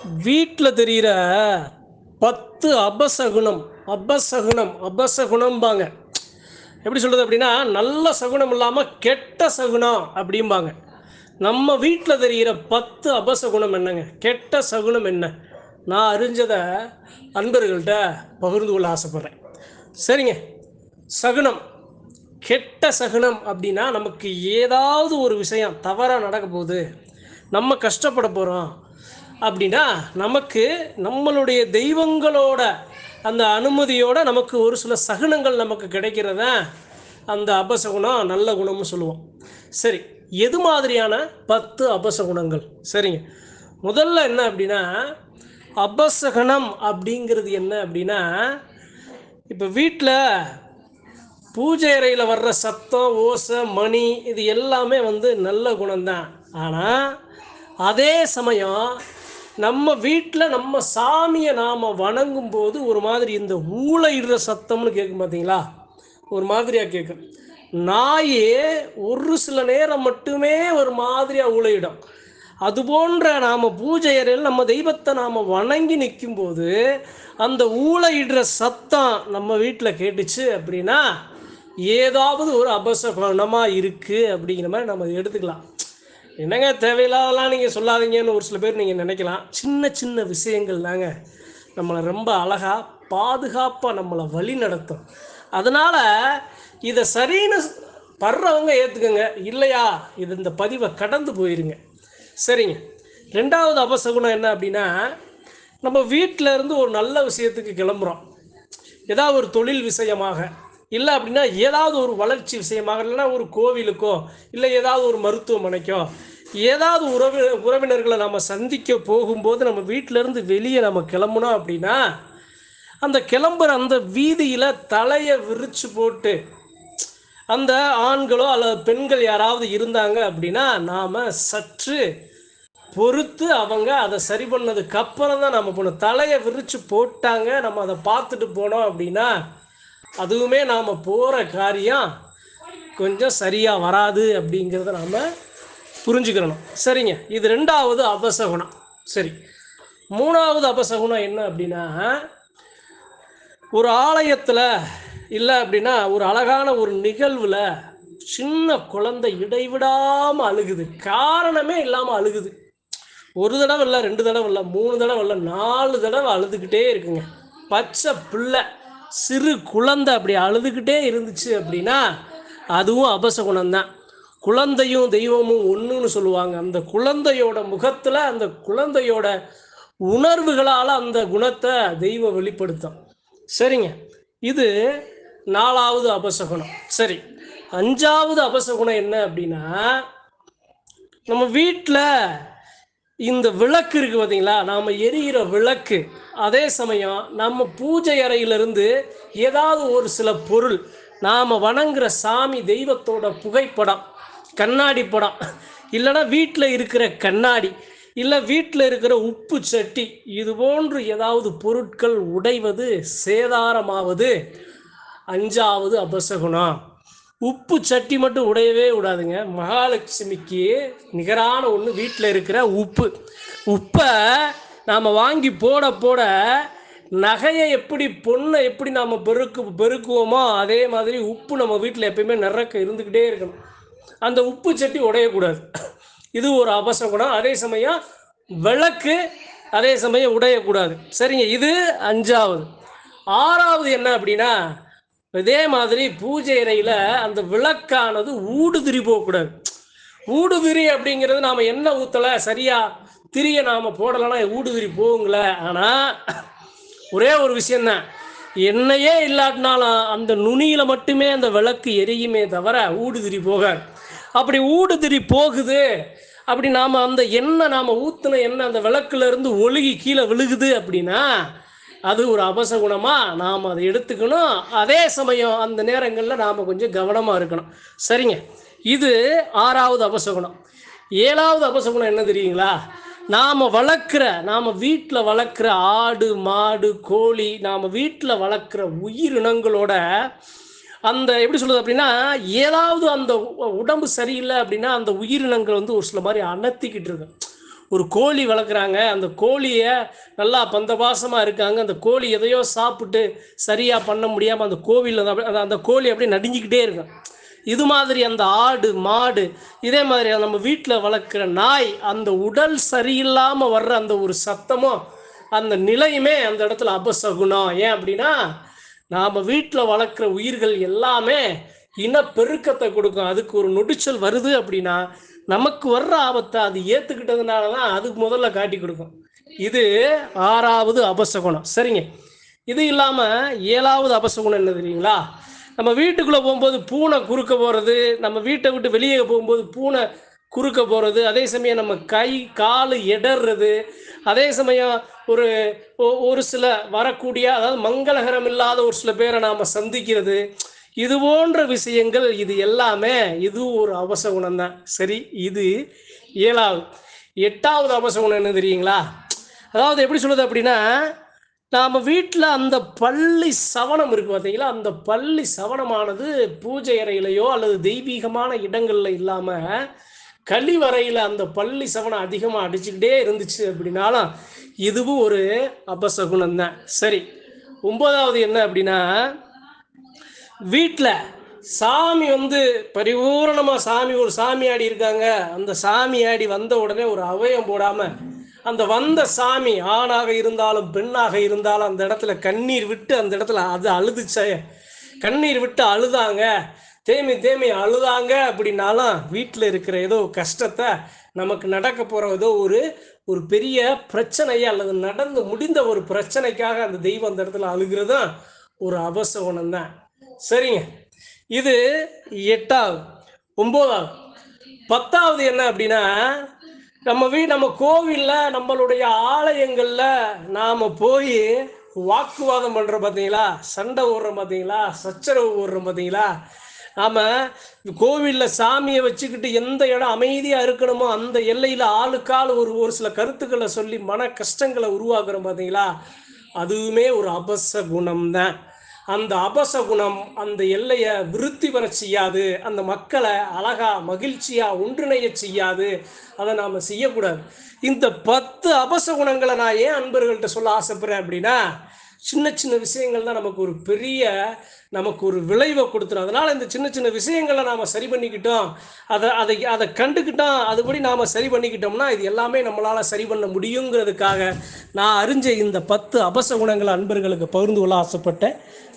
வீட்டில் தெரிகிற பத்து அபசகுணம் அபசகுணம் அபசகுணம்பாங்க. எப்படி சொல்கிறது அப்படின்னா நல்ல சகுனம் இல்லாமல் கெட்ட சகுனம் அப்படிம்பாங்க. நம்ம வீட்டில் தெரிகிற பத்து அபசகுணம் என்னங்க? கெட்ட சகுனம் என்ன? நான் அறிஞ்சதை அன்பர்கள்ட்ட பகிர்ந்து கொள்ள ஆசைப்பட்றேன். சரிங்க. சகுனம் கெட்ட சகுனம் அப்படின்னா நமக்கு ஏதாவது ஒரு விஷயம் தவறாக நடக்க போகுது. நம்ம கஷ்டப்பட போகிறோம் அப்படின்னா நமக்கு நம்மளுடைய தெய்வங்களோட அந்த அனுமதியோட நமக்கு ஒரு சில சகுனங்கள் நமக்கு கிடைக்கிறத அந்த அபசகுணம் நல்ல குணம்னு சொல்லுவோம். சரி எது மாதிரியான பத்து அபசகுணங்கள்? சரிங்க. முதல்ல என்ன அப்படின்னா அபசகனம் அப்படிங்கிறது என்ன அப்படின்னா இப்போ வீட்டில் பூஜை அறையில் வர்ற சத்தம் ஓசை மணி இது எல்லாமே வந்து நல்ல குணம்தான். ஆனால் அதே சமயம் நம்ம வீட்டில் நம்ம சாமியை நாம் வணங்கும் போது ஒரு மாதிரி இந்த ஊழையிடுற சத்தம்னு கேட்கும் பார்த்தீங்களா ஒரு மாதிரியாக கேட்கும். நாயே ஒரு சில நேரம் மட்டுமே ஒரு மாதிரியாக ஊழையிடும். அது போன்ற நாம் பூஜை அறையில் நம்ம தெய்வத்தை நாம் வணங்கி நிற்கும்போது அந்த ஊழையிடுற சத்தம் நம்ம வீட்டில் கேட்டுச்சு அப்படின்னா ஏதாவது ஒரு அபசகுணமாக இருக்குது அப்படிங்கிற மாதிரி நம்ம எடுத்துக்கலாம். என்னங்க தேவையில்லாதெல்லாம் நீங்கள் சொல்லாதீங்கன்னு ஒரு சில பேர் நீங்கள் நினைக்கலாம். சின்ன சின்ன விஷயங்கள் தாங்க. நம்மளை ரொம்ப அழகாக பாதுகாப்பாக நம்மளை வழி நடத்தும். அதனால் இதை சரின்னு படுறவங்க ஏற்றுக்கோங்க இல்லையா? இது இந்த பதிவை கடந்து போயிருங்க. சரிங்க. ரெண்டாவது அபசகுணம் என்ன அப்படின்னா நம்ம வீட்டில் இருந்து ஒரு நல்ல விஷயத்துக்கு கிளம்புறோம். ஏதாவது ஒரு தொழில் விஷயமாக. இல்லை அப்படின்னா ஏதாவது ஒரு வளர்ச்சி விஷயமாக இல்லைன்னா ஒரு கோவிலுக்கோ இல்லை ஏதாவது ஒரு மருத்துவமனைக்கோ ஏதாவது உறவி உறவினர்களை நம்ம சந்திக்க போகும்போது நம்ம வீட்டிலேருந்து வெளியே நம்ம கிளம்புனோம் அப்படின்னா அந்த கிளம்புற அந்த வீதியில் தலையை விரிச்சு போட்டு அந்த ஆண்களோ அல்லது பெண்கள் யாராவது இருந்தாங்க அப்படின்னா நாம் சற்று பொறுத்து அவங்க அதை சரி பண்ணதுக்கு அப்புறம் தான் நம்ம போகணும் தலையை விரித்து போட்டாங்க நம்ம அதை பார்த்துட்டு போனோம் அப்படின்னா அதுவுமே நாம் போகிற காரியம் கொஞ்சம் சரியாக வராது அப்படிங்கிறத நாம் புரிஞ்சுக்கிறணும் சரிங்க. இது ரெண்டாவது அபசகுணம். சரி. மூணாவது அபசகுணம் என்ன அப்படின்னா ஒரு ஆலயத்தில் இல்லை அப்படின்னா ஒரு அழகான ஒரு நிகழ்வில் சின்ன குழந்தை இடைவிடாமல் அழுகுது. காரணமே இல்லாமல் அழுகுது. ஒரு தடவை இல்லை ரெண்டு தடவை இல்லை மூணு தடவை இல்லை நாலு தடவை அழுதுகிட்டே இருக்குங்க. பச்சை பிள்ளை சிறு குழந்தை அப்படி அழுதுகிட்டே இருந்துச்சு அப்படின்னா அதுவும் அபசகுணம்தான். குழந்தையும் தெய்வமும் ஒன்றுன்னு சொல்லுவாங்க. அந்த குழந்தையோட முகத்தில் அந்த குழந்தையோட உணர்வுகளால் அந்த குணத்தை தெய்வம் வெளிப்படுத்தும். சரிங்க. இது நாலாவது அபசகுணம். சரி. அஞ்சாவது அபசகுணம் என்ன அப்படின்னா நம்ம வீட்டில் இந்த விளக்கு இருக்குது பார்த்தீங்களா நாம் எரிகிற விளக்கு. அதே சமயம் நம்ம பூஜை அறையிலிருந்து ஏதாவது ஒரு சில பொருள் நாம் வணங்குற சாமி தெய்வத்தோட புகைப்படம் கண்ணாடி படம் இல்லைன்னா வீட்டில் இருக்கிற கண்ணாடி இல்லை வீட்டில் இருக்கிற உப்பு சட்டி இது போன்று ஏதாவது பொருட்கள் உடைவது சேதாரமாவது அஞ்சாவது அபசகுணம். உப்பு சட்டி மட்டும் உடையவே விடாதுங்க. மகாலட்சுமிக்கு நிகரான ஒன்று வீட்டில் இருக்கிற உப்பு. உப்பை நாம் வாங்கி போட போட நகையை எப்படி பொண்ணை எப்படி நாம் பெருக்கு பெருக்குவோமோ அதே மாதிரி உப்பு நம்ம வீட்டில் எப்பயுமே நிறக்க இருந்துக்கிட்டே இருக்கணும். அந்த உப்பு சட்டி உடையக்கூடாது. இது ஒரு அபசகுணம் அதே சமயம் விளக்கு அதே சமயம் உடையக்கூடாது. சரிங்க இது அஞ்சாவது. ஆறாவது என்ன அப்படின்னா இதே மாதிரி பூஜை அறையில அந்த விளக்கானது ஊடுதிரி போகக்கூடாது. ஊடுதிரி அப்படிங்கிறது நாம் என்ன ஊற்றலை சரியாக திரிய நாம் போடலைன்னா ஊடுதிரி போகுங்கள. ஆனால் ஒரே ஒரு விஷயம்தான். என்னையே இல்லாட்டினாலும் அந்த நுனியில் மட்டுமே அந்த விளக்கு எரியுமே தவிர ஊடுதிரி போகாது. அப்படி ஊடுதிரி போகுது. அப்படி நாம் அந்த எண்ணெய் நாம் ஊற்றின எண்ணெய் அந்த விளக்குல இருந்து ஒழுகி கீழே விழுகுது அப்படின்னா அது ஒரு அபசகுணமாக நாம் அதை எடுத்துக்கணும். அதே சமயம் அந்த நேரங்களில் நாம் கொஞ்சம் கவனமாக இருக்கணும். சரிங்க. இது ஆறாவது அபசகுணம். ஏழாவது அபசகுணம் என்ன தெரியுங்களா? நாம் வளர்க்குற நாம் வீட்டில் வளர்க்குற ஆடு மாடு கோழி நாம் வீட்டில் வளர்க்குற உயிரினங்களோட அந்த எப்படி சொல்லுது அப்படின்னா ஏதாவது அந்த உடம்பு சரியில்லை அப்படின்னா அந்த உயிரினங்கள் வந்து ஒரு சில மாதிரி அணர்த்திக்கிட்டு இருக்கு ஒரு கோழி வளர்க்குறாங்க. அந்த கோழியை நல்லா பந்தபாசமாக இருக்காங்க. அந்த கோழி எதையோ சாப்பிட்டு சரியாக பண்ண முடியாமல் அந்த கோவிலில் அந்த அந்த கோழி அப்படியே நடுங்கிக்கிட்டே இருக்கும். இது மாதிரி அந்த ஆடு மாடு இதே மாதிரி நம்ம வீட்டில் வளர்க்குற நாய் அந்த உடல் சரியில்லாமல் வர்ற அந்த ஒரு சத்தமும் அந்த நிலையுமே அந்த இடத்துல அபசகுணம். ஏன் அப்படின்னா நாம் வீட்டில் வளர்க்குற உயிர்கள் எல்லாமே இனப்பெருக்கத்தை கொடுக்கும். அதுக்கு ஒரு நொடிச்சல் வருது அப்படின்னா நமக்கு வர்ற ஆபத்தை அது ஏத்துக்கிட்டதுனால தான் அதுக்கு முதல்ல காட்டி கொடுக்கும். இது ஆறாவது அபசகுணம். சரிங்க. இது இல்லாமல் ஏழாவது அபசகுணம் என்ன தெரியுங்களா? நம்ம வீட்டுக்குள்ளே போகும்போது பூனை குறுக்க போகிறது நம்ம வீட்டை விட்டு வெளியே போகும்போது பூனை குறுக்க போகிறது அதே சமயம் நம்ம கை கால் இடறது அதே சமயம் ஒரு ஒ- ஒரு சில வரக்கூடிய அதாவது மங்களகரம் இல்லாத ஒரு சில பேரை நாம் சந்திக்கிறது இது போன்ற விஷயங்கள் இது எல்லாமே இது ஒரு அவசகுணம் தான். சரி இது ஏழாவது. எட்டாவது அவசகுணம் என்ன தெரியுங்களா? அதாவது எப்படி சொல்லுது அப்படின்னா நாம் வீட்டில் அந்த பள்ளி சவனம் இருக்குது பார்த்தீங்களா அந்த பள்ளி சவனமானது பூஜை அறையிலையோ அல்லது தெய்வீகமான இடங்களில் இல்லாமல் கழிவறையில் அந்த பள்ளி சவனம் அதிகமாக அடிச்சுக்கிட்டே இருந்துச்சு அப்படின்னாலும் இதுவும் ஒரு அபசகுணம் தான். சரி ஒன்பதாவது என்ன அப்படின்னா வீட்டில் சாமி வந்து பரிபூரணமாக சாமி ஒரு சாமி ஆடி இருக்காங்க. அந்த சாமி ஆடி வந்த உடனே ஒரு அவயம் போடாமல் அந்த வந்த சாமி ஆணாக இருந்தாலும் பெண்ணாக இருந்தாலும் அந்த இடத்துல கண்ணீர் விட்டு அந்த இடத்துல அது அழுதுச்சே. கண்ணீர் விட்டு அழுதாங்க. தேமி தேமி அழுதாங்க அப்படின்னாலும் வீட்டில் இருக்கிற ஏதோ கஷ்டத்தை நமக்கு நடக்க போகிற ஏதோ ஒரு ஒரு பெரிய பிரச்சனையை அல்லது நடந்து முடிந்த ஒரு பிரச்சனைக்காக அந்த தெய்வம் அந்த இடத்துல அழுகிறதும் ஒரு அபசகுணம் தான் சரிங்க. இது எட்டாவது ஒம்போதாவது. பத்தாவது என்ன அப்படின்னா நம்ம வீ நம்ம கோவிலில் நம்மளுடைய ஆலயங்களில் நாம் போய் வாக்குவாதம் பண்ணுறோம் பார்த்தீங்களா சண்டை ஓடுறோம் பார்த்தீங்களா சச்சரவு ஓடுறோம் பார்த்தீங்களா நாம் கோவிலில் சாமியை வச்சுக்கிட்டு எந்த இடம் அமைதியாக இருக்கணுமோ அந்த எல்லையில் ஆளுக்கால் ஒரு ஒரு சில கருத்துக்களை சொல்லி மன கஷ்டங்களை உருவாக்குறோம் பார்த்தீங்களா அதுவுமே ஒரு அபச குணம் தான் அந்த அபச குணம் அந்த எல்லையை விருத்தி வர செய்யாது அந்த மக்களை அழகா மகிழ்ச்சியா ஒன்றிணைய செய்யாது அதை நாம் செய்யக்கூடாது. இந்த பத்து அபச குணங்களை நான் ஏன் அன்பர்கள்ட்ட சொல்ல ஆசைப்படுறேன் அப்படின்னா சின்ன சின்ன விஷயங்கள் தான் நமக்கு ஒரு பெரிய நமக்கு ஒரு விளைவை கொடுத்துரும். அதனால் இந்த சின்ன சின்ன விஷயங்களை நாம் சரி பண்ணிக்கிட்டோம். அதை அதை அதை கண்டுக்கிட்டோம். அதுபடி நாம் சரி பண்ணிக்கிட்டோம்னா இது எல்லாமே நம்மளால் சரி பண்ண முடியுங்கிறதுக்காக நான் அறிஞ்ச இந்த பத்து அபச குணங்களை அன்பர்களுக்கு பகிர்ந்து கொள்ள ஆசைப்பட்டேன்.